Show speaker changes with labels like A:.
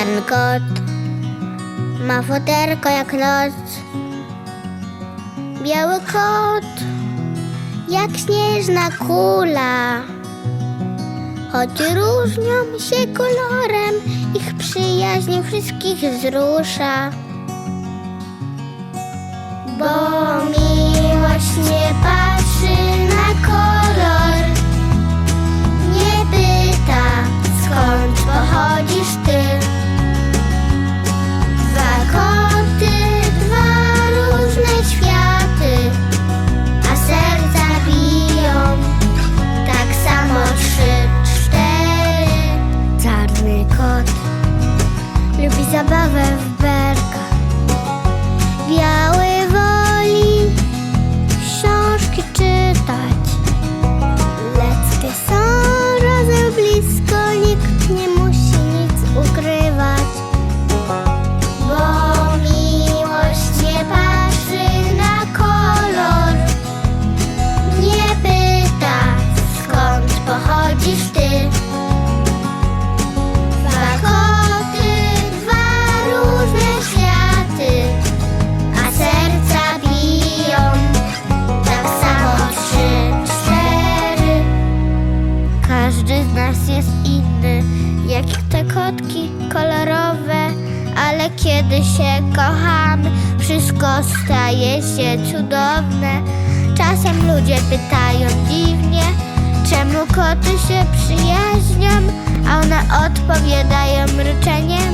A: Czarny kot ma futerko jak noc. Biały kot jak śnieżna kula. Choć różnią się kolorem, ich przyjaźń wszystkich wzrusza. Bo zabawę w Każdy z nas jest inny, jak te kotki kolorowe, ale kiedy się kochamy, wszystko staje się cudowne. Czasem ludzie pytają dziwnie, czemu koty się przyjaźnią, a one odpowiadają ryczeniem,